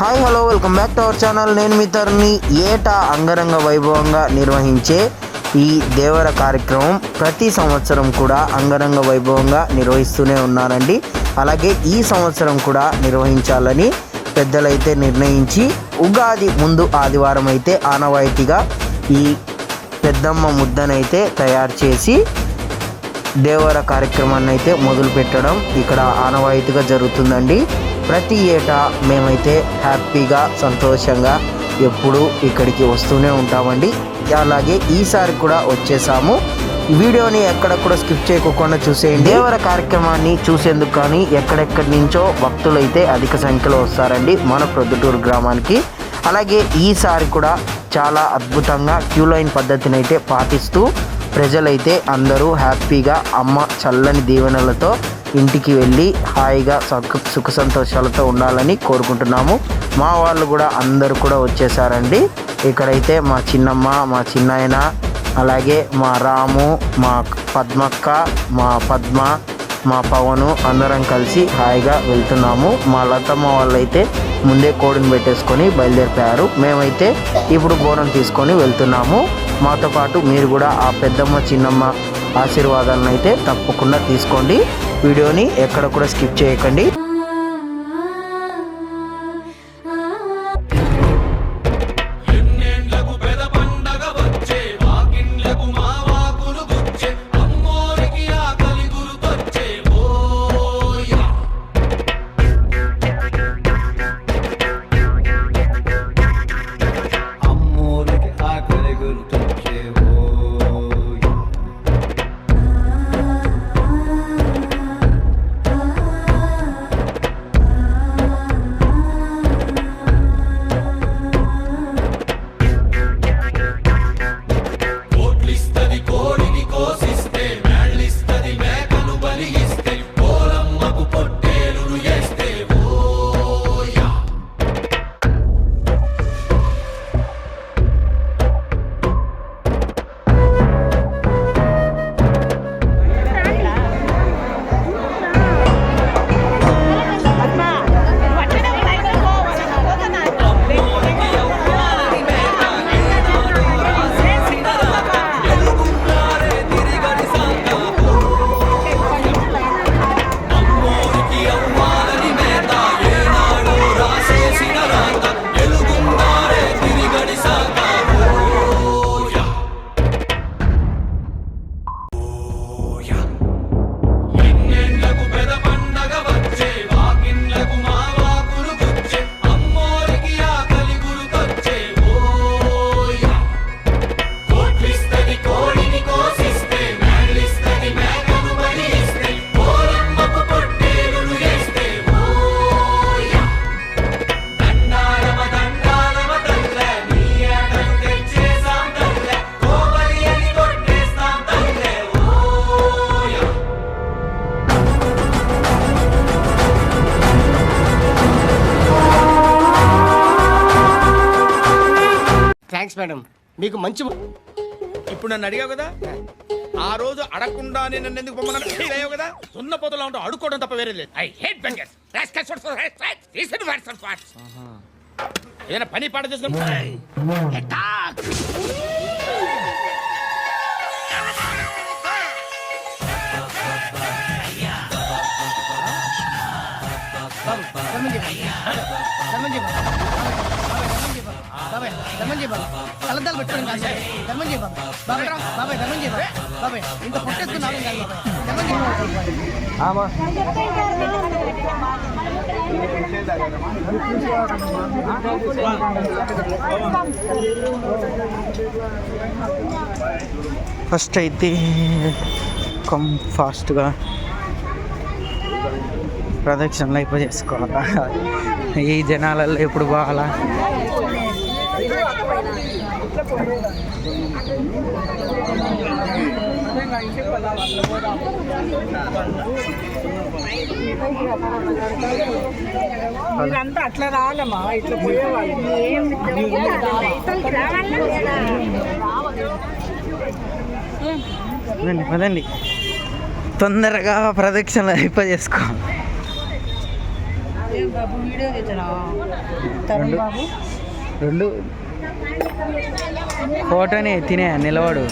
Hi hello welcome back to our channel నేను మీ తరుణి ఏటా అంగరంగ వైభవంగా నిర్వహించే ఈ దేవర కార్యక్రమం ప్రతి సంవత్సరం కూడా అంగరంగ వైభవంగా నిర్వహిస్తూనే ఉన్నారండి అలాగే ఈ సంవత్సరం కూడా నిర్వహించాలని పెద్దలైతే నిర్ణయించి ఉగాది ముందు ఆదివారం అయితే ఆనవాయితీగా ఈ పెద్దమ్మ ముద్దనైతే తయారు చేసి దేవర కార్యక్రమాన్ని అయితే మొదలు పెట్టడం ఇక్కడ ఆనవాయితీగా జరుగుతుందండి. ప్రతి ఏటా మేమైతే హ్యాపీగా సంతోషంగా ఎప్పుడూ ఇక్కడికి వస్తూనే ఉంటామండి. అలాగే ఈసారి కూడా వచ్చేసాము. వీడియోని ఎక్కడ కూడా స్కిప్ చేయకుండా చూసేయండి. దేవర కార్యక్రమాన్ని చూసేందుకు కానీ ఎక్కడెక్కడి నుంచో భక్తులు అయితే అధిక సంఖ్యలో వస్తారండి మన ప్రొద్దుటూరు గ్రామానికి. అలాగే ఈసారి కూడా చాలా అద్భుతంగా క్యూ లైన్ పద్ధతిని అయితే పాటిస్తూ ప్రజలైతే అందరూ హ్యాపీగా అమ్మ చల్లని దీవెనలతో ఇంటికి వెళ్ళి హాయిగా సుఖ సుఖ సంతోషాలతో ఉండాలని కోరుకుంటున్నాము. మా వాళ్ళు కూడా అందరూ కూడా వచ్చేసారండి. ఇక్కడైతే మా చిన్నమ్మ మా చిన్నాయన అలాగే మా రాము మా పద్మక్క మా పద్మ మా పవను అందరం కలిసి హాయిగా వెళ్తున్నాము. మా లతమ్మ వాళ్ళైతే ముందే కోడిని పెట్టేసుకొని బయలుదేరిపోయారు. మేమైతే ఇప్పుడు బోనం తీసుకొని వెళ్తున్నాము. మాతో పాటు మీరు కూడా ఆ పెద్దమ్మ చిన్నమ్మ ఆశీర్వాదాలను అయితే తప్పకుండా తీసుకోండి. వీడియోని ఎక్కడ కూడా స్కిప్ చేయకండి. మేడం. మీకు మంచి ఇప్పుడు నన్ను అడిగావు కదా? ఆ రోజు అడగకుండానే నన్ను ఎందుకు ఫీల్ అయ్యావు కదా? సున్న పోతలో ఉంటావు అడుక్కోవడం తప్ప వేరే లేదు. I hate beggars. ఏదైనా పని పాట చేసుకుని బాబాయ్ ధర్మం చేయ బాబా. తలదాలు పెట్టుకోండి కాదు సార్. ధర్మం చేయ బాబా. బాబాయ్ బాబాయ్ ధర్మం చేయ బాబాయ్ బాబాయ్ ఇంత పొట్టేసుకున్నాను కాదు ధర్మం చేయ ఫస్ట్ అయితే కమ్ ఫాస్ట్గా ప్రదక్షిణలు అయిపో చేసుకోవాలా. ఈ జనాలలో ఎప్పుడు బాగా మీరంతా అట్లా రావాలమ్మా ఇట్లా పోయేవాళ్ళు. పదండి తొందరగా ప్రదక్షిణలు అయిపో చేసుకో ఏం బాబు వీడియో తెచ్చరా తరుణ్ బాబు. రెండు ఫోటోని తినే నిలవడు